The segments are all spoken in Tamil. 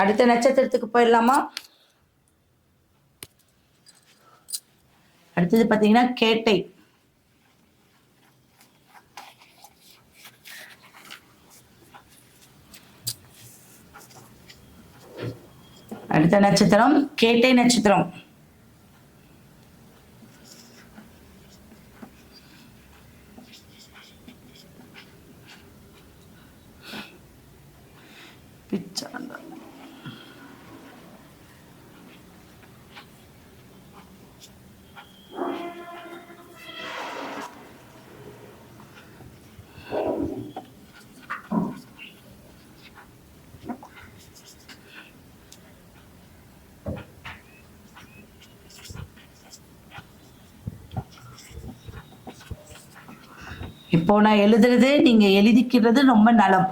அடுத்த நட்சத்திரத்துக்கு போயிடலாமா? அடுத்தது பார்த்தீங்கன்னா கேட்டை. அடுத்த நட்சத்திரம் கேட்டை நட்சத்திரம். பிச்சாண்டம் இப்போ நான் எழுதுறது நீங்க எழுதிக்கிறது ரொம்ப நலம்.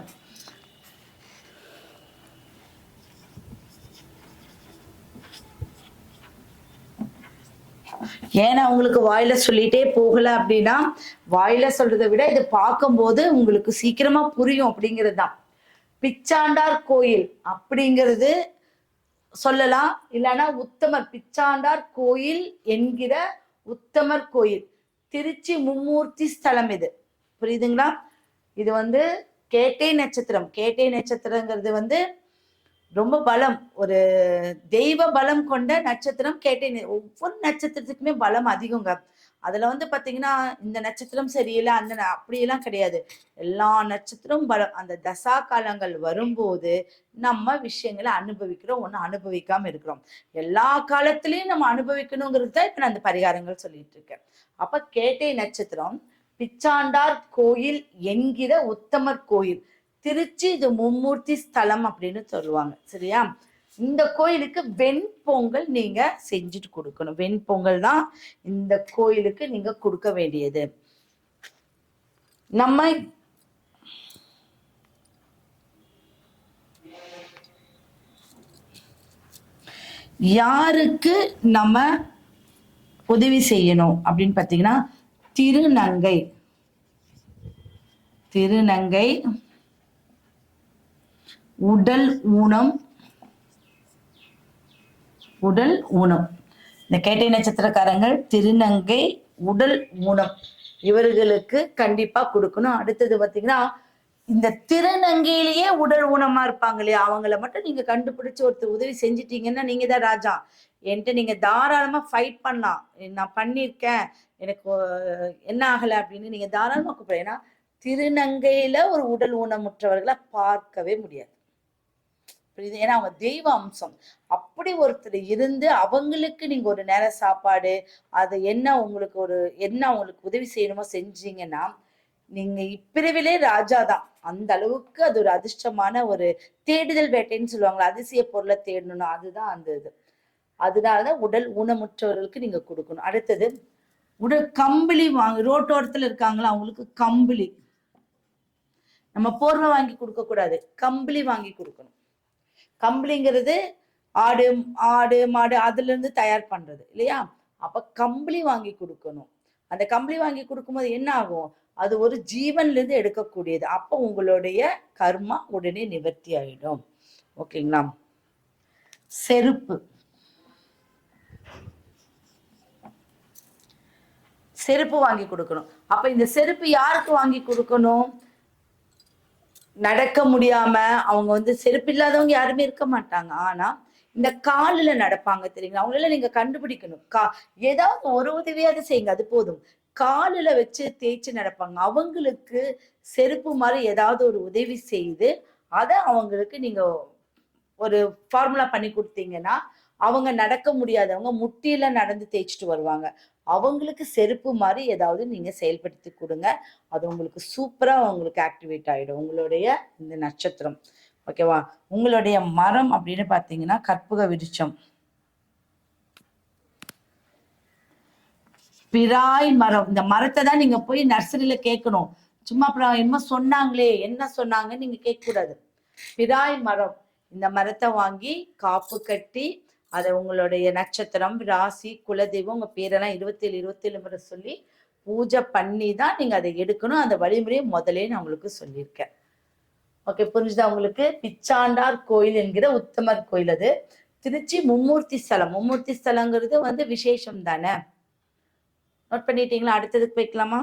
ஏன்னா உங்களுக்கு வாயில சொல்லிட்டே போகல அப்படின்னா வாயில சொல்றதை விட இது பார்க்கும்போது உங்களுக்கு சீக்கிரமா புரியும் அப்படிங்கிறது தான். பிச்சாண்டார் கோயில் அப்படிங்கிறது சொல்லலாம். இல்லைன்னா உத்தமர் பிச்சாண்டார் கோயில் என்கிற உத்தமர் கோயில். திருச்சி மும்மூர்த்தி ஸ்தலம் இது. புரியுதுங்களா? இது வந்து கேட்டை நட்சத்திரம். கேட்டை நட்சத்திரங்கிறது வந்து ரொம்ப பலம். ஒரு தெய்வ பலம் கொண்ட நட்சத்திரம் கேட்டை ஒவ்வொரு நட்சத்திரத்துக்குமே பலம் அதிகங்க. அதுல வந்து பாத்தீங்கன்னா இந்த நட்சத்திரம் சரியில்லை அந்த ந- அப்படியெல்லாம் கிடையாது. எல்லா நட்சத்திரம் பலம் அந்த தசா காலங்கள் வரும்போது நம்ம விஷயங்களை அனுபவிக்கிறோம். ஒன்று அனுபவிக்காம இருக்கிறோம். எல்லா காலத்திலையும் நம்ம அனுபவிக்கணுங்கிறது தான் இப்ப நான் அந்த பரிகாரங்கள் சொல்லிட்டு இருக்கேன். அப்ப கேட்டை நட்சத்திரம் பிச்சாண்டார் கோயில் என்கிற உத்தமர் கோயில். திருச்சி இது மும்மூர்த்தி ஸ்தலம் அப்படின்னு சொல்லுவாங்க சரியா? இந்த கோயிலுக்கு வெண்பொங்கல் நீங்க செஞ்சுட்டு கொடுக்கணும். வெண்பொங்கல் தான் இந்த கோயிலுக்கு நீங்க கொடுக்க வேண்டியது. நம்ம யாருக்கு நம்ம உதவி செய்யணும் அப்படின்னு பார்த்தீங்கன்னா திருநங்கை. திருநங்கை. உடல் ஊனம். உடல் ஊனம். இந்த கேட்டை நட்சத்திரக்காரங்கள் திருநங்கை உடல் ஊனம். இவர்களுக்கு கண்டிப்பா கொடுக்கணும். அடுத்தது பாத்தீங்கன்னா இந்த திருநங்கையிலேயே உடல் ஊனமா இருப்பாங்க இல்லையா? அவங்கள மட்டும் நீங்க கண்டுபிடிச்சு ஒருத்தர் உதவி செஞ்சிட்டீங்கன்னா நீங்க தான் ராஜா. என்கிட்ட நீங்க தாராளமா ஃபைட் பண்ணலாம். நான் பண்ணியிருக்கேன். எனக்கு என்ன ஆகலை அப்படின்னு நீங்க தாராளமாக கூப்பிடுங்க. ஏன்னா திருநங்கையில ஒரு உடல் ஊனமுற்றவர்களை பார்க்கவே முடியாது. புரியுது? ஏன்னா அவங்க தெய்வ அம்சம். அப்படி ஒருத்தர் இருந்து அவங்களுக்கு நீங்க ஒரு நேர சாப்பாடு அது என்ன உங்களுக்கு ஒரு என்ன அவங்களுக்கு உதவி செய்யணுமோ செஞ்சீங்கன்னா நீங்க இப்பிரிவிலே ராஜா தான். அந்த அளவுக்கு அது ஒரு அதிர்ஷ்டமான ஒரு தேடுதல் வேட்டைன்னு சொல்லுவாங்களா அதிசய பொருளை தேடணும்னா. அதுதான் அந்த இது. அதனாலதான் உடல் ஊனமுற்றவர்களுக்கு நீங்க கொடுக்கணும். அடுத்தது உடல் கம்பளி வாங்கி ரோட்டோரத்துல இருக்காங்களா அவங்களுக்கு கம்பளி. நம்ம போர்வை வாங்கி கொடுக்க கூடாது கம்பளி வாங்கி கொடுக்கணும். கம்பளிங்கிறது ஆடு ஆடு மாடு அதுல இருந்து தயார் பண்றது இல்லையா? அப்ப கம்பளி வாங்கி கொடுக்கணும். அந்த கம்பளி வாங்கி கொடுக்கும்போது என்ன ஆகும்? அது ஒரு ஜீவன்ல இருந்து எடுக்கக்கூடியது. அப்போ உங்களுடைய கர்மா உடனே நிவர்த்தி ஆயிடும். ஓகேங்களா? செருப்பு. செருப்பு வாங்கி கொடுக்கணும். அப்ப இந்த செருப்பு யாருக்கு வாங்கி கொடுக்கணும்? நடக்க முடியாம அவங்க வந்து செருப்பு இல்லாதவங்க யாருமே இருக்க மாட்டாங்க. ஆனா இந்த காலில் நடப்பாங்க தெரியுங்களா? அவங்கள நீங்க கண்டுபிடிக்கணும். கா ஏதாவது ஒரு உதவியாவது செய்யுங்க. அது போதும். காலில் வச்சு தேய்ச்சி நடப்பாங்க. அவங்களுக்கு செருப்பு மாதிரி ஏதாவது ஒரு உதவி செய்து அதை அவங்களுக்கு நீங்க ஒரு ஃபார்முலா பண்ணி கொடுத்தீங்கன்னா அவங்க நடக்க முடியாதவங்க முட்டியில நடந்து தேய்ச்சிட்டு வருவாங்க. அவங்களுக்கு செருப்பு மாதிரி ஏதாவது நீங்க செயல்படுத்தி கொடுங்க. அது உங்களுக்கு சூப்பரா உங்களுக்கு ஆக்டிவேட் ஆயிடும். உங்களுடைய இந்த நட்சத்திரம். ஓகேவா உங்களுடைய மரம் அப்படின்னு பாத்தீங்கன்னா கற்பக விருட்சம். பிராய் மரம். இந்த மரத்தை தான் நீங்க போய் நர்சரியில கேட்கணும் சும்மா அப்புறம் என்ன சொன்னாங்களே என்ன சொன்னாங்கன்னு நீங்க கேட்க கூடாது பிராய் மரம். இந்த மரத்தை வாங்கி காப்பு கட்டி அதை உங்களுடைய நட்சத்திரம் ராசி குலதெய்வம் உங்க பேரெல்லாம் இருபத்தேழு இருபத்தேழு முறை சொல்லி பூஜை பண்ணி தான் நீங்க அதை எடுக்கணும். அந்த வழிமுறையை முதலே நான் உங்களுக்கு சொல்லியிருக்கேன். ஓகே புரிஞ்சுதா உங்களுக்கு? பிச்சாண்டார் கோயில் என்கிற உத்தமர் கோயில் அது. திருச்சி மும்மூர்த்தி ஸ்தலம். மும்மூர்த்தி ஸ்தலங்கிறது வந்து விசேஷம் தானே? நோட் பண்ணிட்டீங்களா? அடுத்ததுக்கு போய்க்கலாமா?